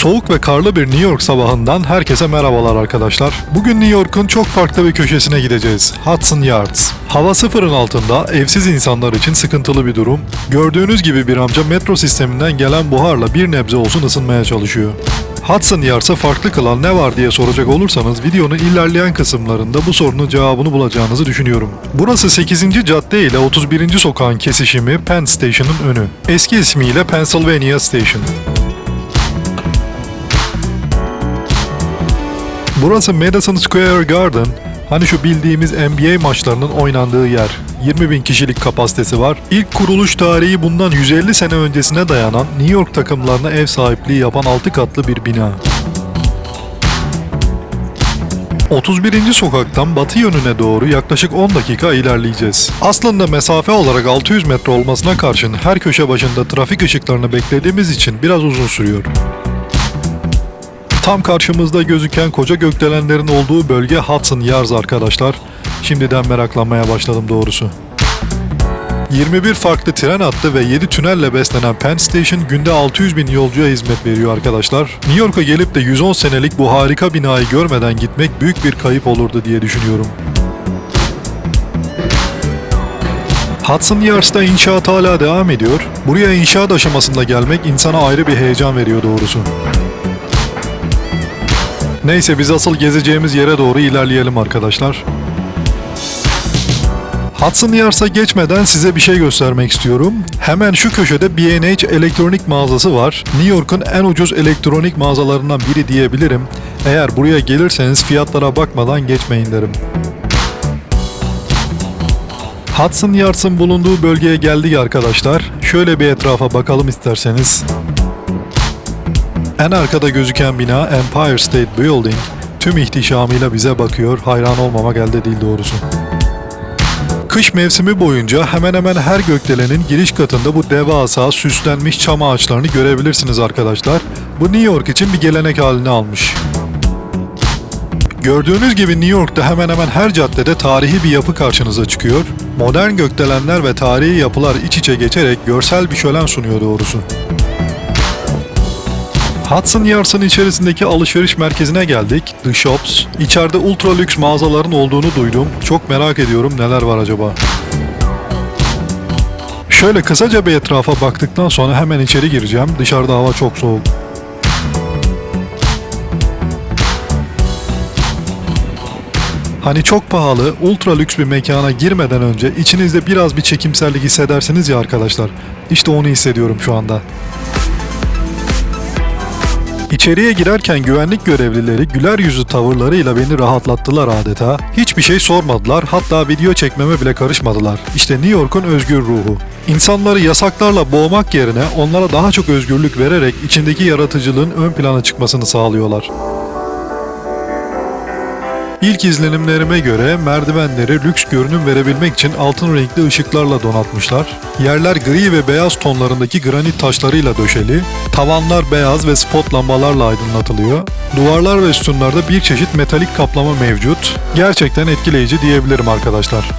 Soğuk ve karlı bir New York sabahından herkese merhabalar arkadaşlar. Bugün New York'un çok farklı bir köşesine gideceğiz. Hudson Yards. Hava sıfırın altında evsiz insanlar için sıkıntılı bir durum. Gördüğünüz gibi bir amca metro sisteminden gelen buharla bir nebze olsun ısınmaya çalışıyor. Hudson Yards'a farklı kılan ne var diye soracak olursanız videonun ilerleyen kısımlarında bu sorunun cevabını bulacağınızı düşünüyorum. Burası 8. cadde ile 31. sokağın kesişimi Penn Station'ın önü. Eski ismiyle Pennsylvania Station. Burası Madison Square Garden. Hani şu bildiğimiz NBA maçlarının oynandığı yer. 20 bin kişilik kapasitesi var. İlk kuruluş tarihi bundan 150 sene öncesine dayanan New York takımlarına ev sahipliği yapan 6 katlı bir bina. 31. sokaktan batı yönüne doğru yaklaşık 10 dakika ilerleyeceğiz. Aslında mesafe olarak 600 metre olmasına karşın her köşe başında trafik ışıklarını beklediğimiz için biraz uzun sürüyor. Tam karşımızda gözüken koca gökdelenlerin olduğu bölge Hudson Yards arkadaşlar. Şimdiden meraklanmaya başladım doğrusu. 21 farklı tren hattı ve 7 tünelle beslenen Penn Station günde 600 bin yolcuya hizmet veriyor arkadaşlar. New York'a gelip de 110 senelik bu harika binayı görmeden gitmek büyük bir kayıp olurdu diye düşünüyorum. Hudson Yards'ta inşaat hala devam ediyor. Buraya inşaat aşamasında gelmek insana ayrı bir heyecan veriyor doğrusu. Neyse biz asıl gezeceğimiz yere doğru ilerleyelim arkadaşlar. Hudson Yards'a geçmeden size bir şey göstermek istiyorum. Hemen şu köşede B&H elektronik mağazası var. New York'un en ucuz elektronik mağazalarından biri diyebilirim. Eğer buraya gelirseniz fiyatlara bakmadan geçmeyin derim. Hudson Yards'ın bulunduğu bölgeye geldik arkadaşlar. Şöyle bir etrafa bakalım isterseniz. En arkada gözüken bina Empire State Building tüm ihtişamıyla bize bakıyor. Hayran olmamak elde değil doğrusu. Kış mevsimi boyunca hemen hemen her gökdelenin giriş katında bu devasa süslenmiş çam ağaçlarını görebilirsiniz arkadaşlar. Bu New York için bir gelenek halini almış. Gördüğünüz gibi New York'ta hemen hemen her caddede tarihi bir yapı karşınıza çıkıyor. Modern gökdelenler ve tarihi yapılar iç içe geçerek görsel bir şölen sunuyor doğrusu. Hudson Yards'ın içerisindeki alışveriş merkezine geldik. The Shops. İçeride ultra lüks mağazaların olduğunu duydum. Çok merak ediyorum neler var acaba. Şöyle kısaca bir etrafa baktıktan sonra hemen içeri gireceğim. Dışarıda hava çok soğuk. Hani çok pahalı, ultra lüks bir mekana girmeden önce içinizde biraz bir çekimserlik hissedersiniz ya arkadaşlar. İşte onu hissediyorum şu anda. İçeriye girerken güvenlik görevlileri güler yüzlü tavırlarıyla beni rahatlattılar adeta. Hiçbir şey sormadılar, hatta video çekmeme bile karışmadılar. İşte New York'un özgür ruhu. İnsanları yasaklarla boğmak yerine onlara daha çok özgürlük vererek içindeki yaratıcılığın ön plana çıkmasını sağlıyorlar. İlk izlenimlerime göre merdivenleri lüks görünüm verebilmek için altın renkli ışıklarla donatmışlar. Yerler gri ve beyaz tonlarındaki granit taşlarıyla döşeli. Tavanlar beyaz ve spot lambalarla aydınlatılıyor. Duvarlar ve sütunlarda bir çeşit metalik kaplama mevcut. Gerçekten etkileyici diyebilirim arkadaşlar.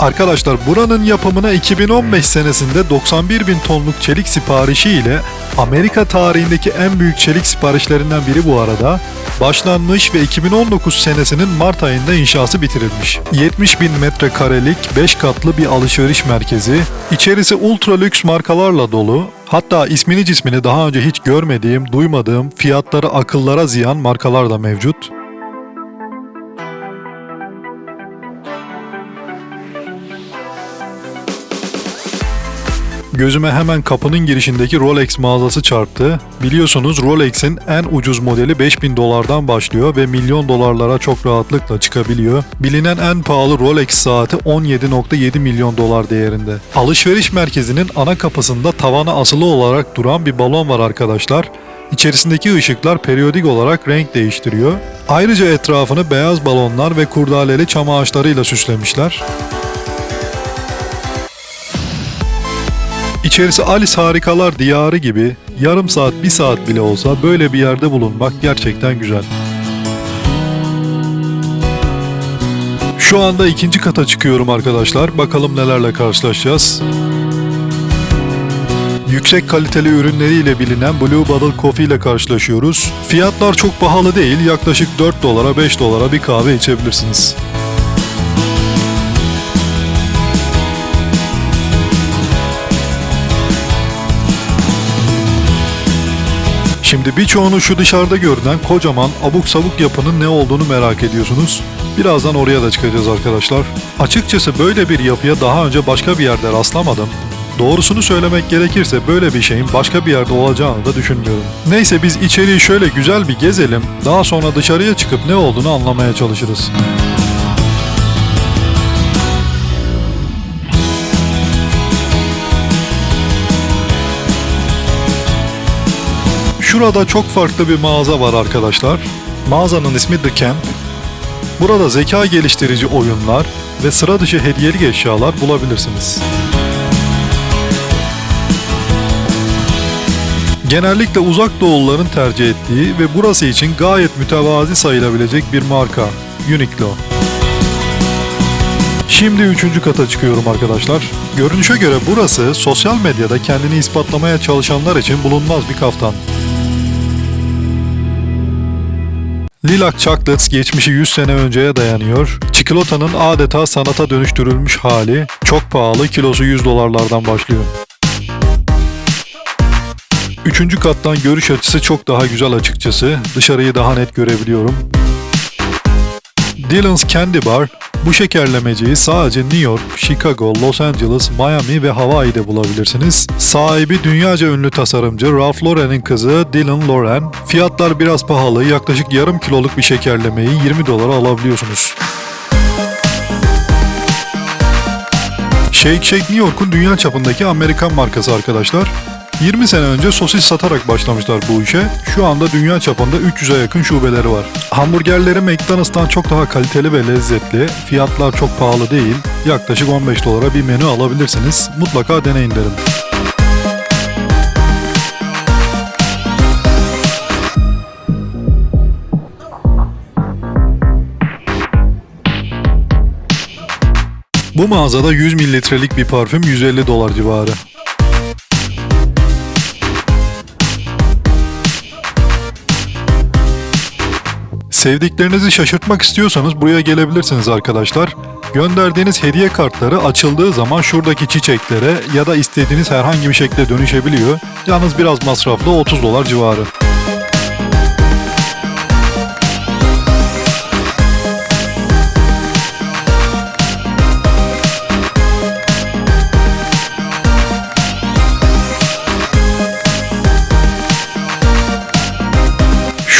Arkadaşlar buranın yapımına 2015 senesinde 91 bin tonluk çelik siparişi ile Amerika tarihindeki en büyük çelik siparişlerinden biri bu arada başlanmış ve 2019 senesinin Mart ayında inşası bitirilmiş. 70 bin metrekarelik 5 katlı bir alışveriş merkezi, içerisi ultra lüks markalarla dolu, hatta ismini cismini daha önce hiç görmediğim, duymadığım, fiyatları akıllara ziyan markalar da mevcut. Gözüme hemen kapının girişindeki Rolex mağazası çarptı. Biliyorsunuz Rolex'in en ucuz modeli 5000 dolardan başlıyor ve milyon dolarlara çok rahatlıkla çıkabiliyor. Bilinen en pahalı Rolex saati 17.7 milyon dolar değerinde. Alışveriş merkezinin ana kapısında tavana asılı olarak duran bir balon var arkadaşlar. İçerisindeki ışıklar periyodik olarak renk değiştiriyor. Ayrıca etrafını beyaz balonlar ve kurdaleli çam ağaçlarıyla süslemişler. İçerisi Alice Harikalar Diyarı gibi yarım saat bir saat bile olsa böyle bir yerde bulunmak gerçekten güzel. Şu anda ikinci kata çıkıyorum arkadaşlar. Bakalım nelerle karşılaşacağız. yüksek kaliteli ürünleriyle bilinen Blue Bottle Coffee ile karşılaşıyoruz. Fiyatlar çok pahalı değil, yaklaşık 4 dolara 5 dolara bir kahve içebilirsiniz. Şimdi birçoğunu şu dışarıda görünen kocaman abuk sabuk yapının ne olduğunu merak ediyorsunuz. Birazdan oraya da çıkacağız arkadaşlar. Açıkçası böyle bir yapıya daha önce başka bir yerde rastlamadım. Doğrusunu söylemek gerekirse böyle bir şeyin başka bir yerde olacağını da düşünmüyorum. Neyse biz içeriği şöyle güzel bir gezelim. Daha sonra dışarıya çıkıp ne olduğunu anlamaya çalışırız. Şurada çok farklı bir mağaza var arkadaşlar. Mağazanın ismi The Camp. Burada zeka geliştirici oyunlar ve sıra dışı hediyelik eşyalar bulabilirsiniz. Genellikle uzak doğulların tercih ettiği ve burası için gayet mütevazi sayılabilecek bir marka Uniqlo. Şimdi üçüncü kata çıkıyorum arkadaşlar. Görünüşe göre burası sosyal medyada kendini ispatlamaya çalışanlar için bulunmaz bir kaftan. Lilac Chocolates geçmişi 100 sene önceye dayanıyor. Çikolatanın adeta sanata dönüştürülmüş hali. Çok pahalı, kilosu 100 dolarlardan başlıyor. Üçüncü kattan görüş açısı çok daha güzel açıkçası. Dışarıyı daha net görebiliyorum. Dylan's Candy Bar, bu şekerlemeciyi sadece New York, Chicago, Los Angeles, Miami ve Hawaii'de bulabilirsiniz. Sahibi dünyaca ünlü tasarımcı Ralph Lauren'in kızı Dylan Lauren. Fiyatlar biraz pahalı, yaklaşık yarım kiloluk bir şekerlemeyi 20 dolara alabiliyorsunuz. Shake Shake New York'un dünya çapındaki Amerikan markası arkadaşlar. 20 sene önce sosis satarak başlamışlar bu işe. Şu anda dünya çapında 300'e yakın şubeleri var. Hamburgerleri McDonald's'tan çok daha kaliteli ve lezzetli. Fiyatlar çok pahalı değil. Yaklaşık 15 dolara bir menü alabilirsiniz. Mutlaka deneyin derim. Bu mağazada 100 mililitrelik bir parfüm 150 dolar civarı. Sevdiklerinizi şaşırtmak istiyorsanız buraya gelebilirsiniz arkadaşlar. Gönderdiğiniz hediye kartları açıldığı zaman şuradaki çiçeklere ya da istediğiniz herhangi bir şekilde dönüşebiliyor. Yalnız biraz masraflı 30 dolar civarı.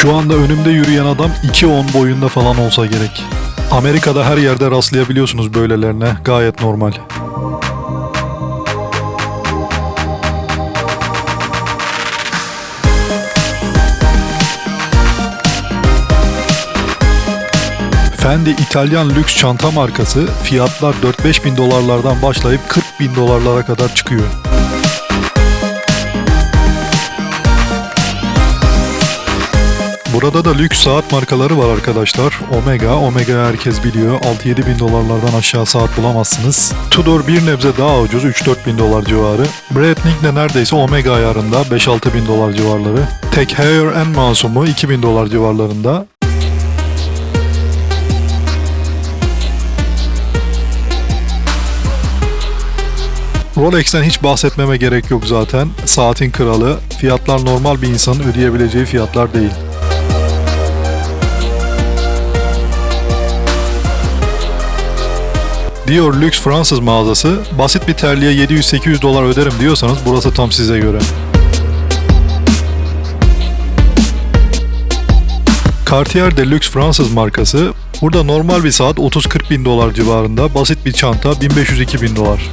Şu anda önümde yürüyen adam 2.10 boyunda falan olsa gerek. Amerika'da her yerde rastlayabiliyorsunuz böylelerine. Gayet normal. Fendi İtalyan lüks çanta markası fiyatlar 4-5 bin dolarlardan başlayıp 40 bin dolarlara kadar çıkıyor. Burada da lüks saat markaları var arkadaşlar. Omega, Omega herkes biliyor. 6-7 bin dolarlardan aşağı saat bulamazsınız. Tudor bir nebze daha ucuz 3-4 bin dolar civarı. Breitling de neredeyse Omega ayarında 5-6 bin dolar civarları. Tek Heuer en masumu 2 bin dolar civarlarında. Rolex'ten hiç bahsetmeme gerek yok zaten. Saatin kralı. Fiyatlar normal bir insanın ödeyebileceği fiyatlar değil. Dior Lüks Fransız mağazası. Basit bir terliğe 700-800 dolar öderim diyorsanız burası tam size göre. Cartier de Lüks Fransız markası. Burada normal bir saat 30-40 bin dolar civarında. Basit bir çanta 1500-2000 bin dolar.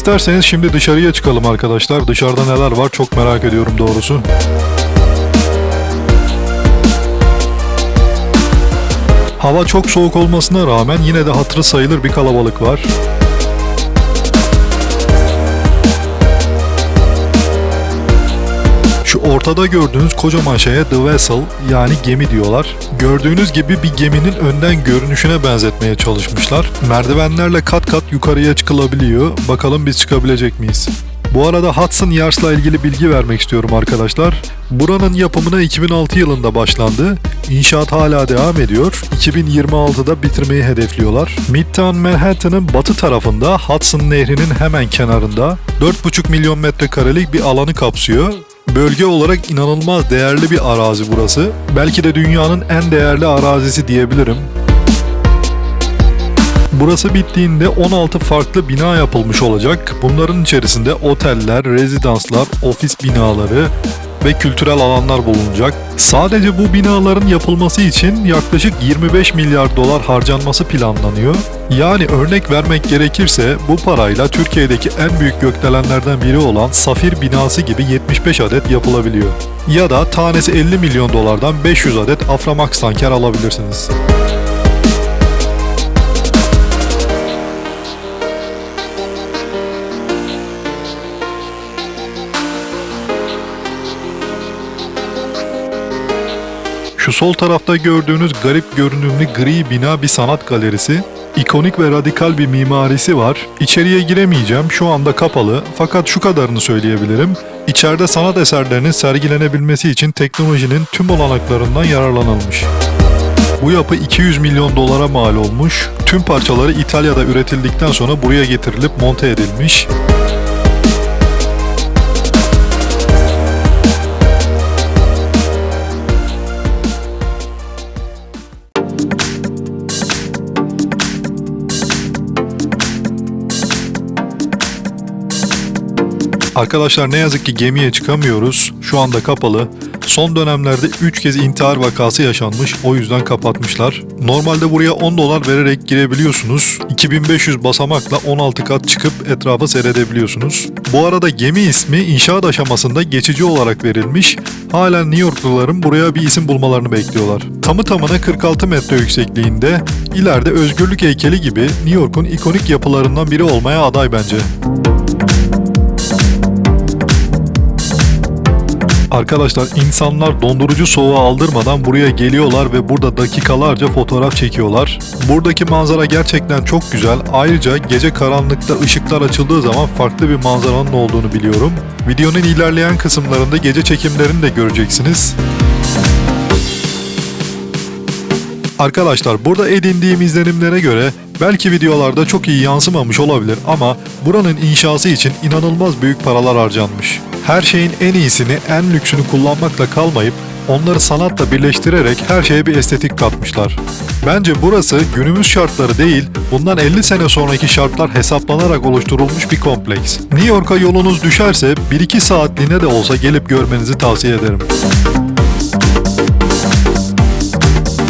İsterseniz şimdi dışarıya çıkalım arkadaşlar. Dışarıda neler var çok merak ediyorum doğrusu. Hava çok soğuk olmasına rağmen yine de hatırı sayılır bir kalabalık var. Şu ortada gördüğünüz kocaman şeye The Vessel yani gemi diyorlar. Gördüğünüz gibi bir geminin önden görünüşüne benzetmeye çalışmışlar. Merdivenlerle kat kat yukarıya çıkılabiliyor. Bakalım biz çıkabilecek miyiz? Bu arada Hudson Yars'la ilgili bilgi vermek istiyorum arkadaşlar. Buranın yapımına 2006 yılında başlandı. İnşaat hala devam ediyor. 2026'da bitirmeyi hedefliyorlar. Midtown Manhattan'ın batı tarafında Hudson Nehri'nin hemen kenarında 4,5 milyon metrekarelik bir alanı kapsıyor. Bölge olarak inanılmaz değerli bir arazi burası. Belki de dünyanın en değerli arazisi diyebilirim. Burası bittiğinde 16 farklı bina yapılmış olacak. Bunların içerisinde oteller, rezidanslar, ofis binaları ve kültürel alanlar bulunacak. Sadece bu binaların yapılması için yaklaşık 25 milyar dolar harcanması planlanıyor. Yani örnek vermek gerekirse bu parayla Türkiye'deki en büyük gökdelenlerden biri olan Safir binası gibi 75 adet yapılabiliyor. Ya da tanesi 50 milyon dolardan 500 adet Aframax tanker alabilirsiniz. Şu sol tarafta gördüğünüz garip görünümlü gri bina bir sanat galerisi. İkonik ve radikal bir mimarisi var. İçeriye giremeyeceğim. Şu anda kapalı. Fakat şu kadarını söyleyebilirim. İçeride sanat eserlerinin sergilenebilmesi için teknolojinin tüm olanaklarından yararlanılmış. Bu yapı 200 milyon dolara mal olmuş. Tüm parçaları İtalya'da üretildikten sonra buraya getirilip monte edilmiş. Arkadaşlar ne yazık ki gemiye çıkamıyoruz. Şu anda kapalı. Son dönemlerde 3 kez intihar vakası yaşanmış. O yüzden kapatmışlar. Normalde buraya 10 dolar vererek girebiliyorsunuz. 2500 basamakla 16 kat çıkıp etrafı seyredebiliyorsunuz. Bu arada gemi ismi inşaat aşamasında geçici olarak verilmiş. Halen New Yorkluların buraya bir isim bulmalarını bekliyorlar. Tamı tamına 46 metre yüksekliğinde, ileride özgürlük heykeli gibi New York'un ikonik yapılarından biri olmaya aday bence. Arkadaşlar insanlar dondurucu soğuğu aldırmadan buraya geliyorlar ve burada dakikalarca fotoğraf çekiyorlar. Buradaki manzara gerçekten çok güzel. Ayrıca gece karanlıkta ışıklar açıldığı zaman farklı bir manzaranın olduğunu biliyorum. Videonun ilerleyen kısımlarında gece çekimlerini de göreceksiniz. Arkadaşlar burada edindiğim izlenimlere göre belki videolarda çok iyi yansımamış olabilir ama buranın inşası için inanılmaz büyük paralar harcanmış. Her şeyin en iyisini, en lüksünü kullanmakla kalmayıp onları sanatla birleştirerek her şeye bir estetik katmışlar. Bence burası günümüz şartları değil, bundan 50 sene sonraki şartlar hesaplanarak oluşturulmuş bir kompleks. New York'a yolunuz düşerse 1-2 saatliğine de olsa gelip görmenizi tavsiye ederim.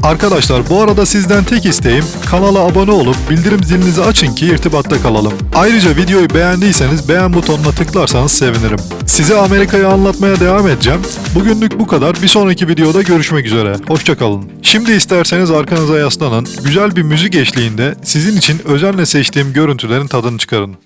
Arkadaşlar bu arada sizden tek isteğim kanala abone olup bildirim zilinizi açın ki irtibatta kalalım. Ayrıca videoyu beğendiyseniz beğen butonuna tıklarsanız sevinirim. Size Amerika'yı anlatmaya devam edeceğim. Bugünlük bu kadar. Bir sonraki videoda görüşmek üzere. Hoşçakalın. Şimdi isterseniz arkanıza yaslanın. Güzel bir müzik eşliğinde sizin için özenle seçtiğim görüntülerin tadını çıkarın.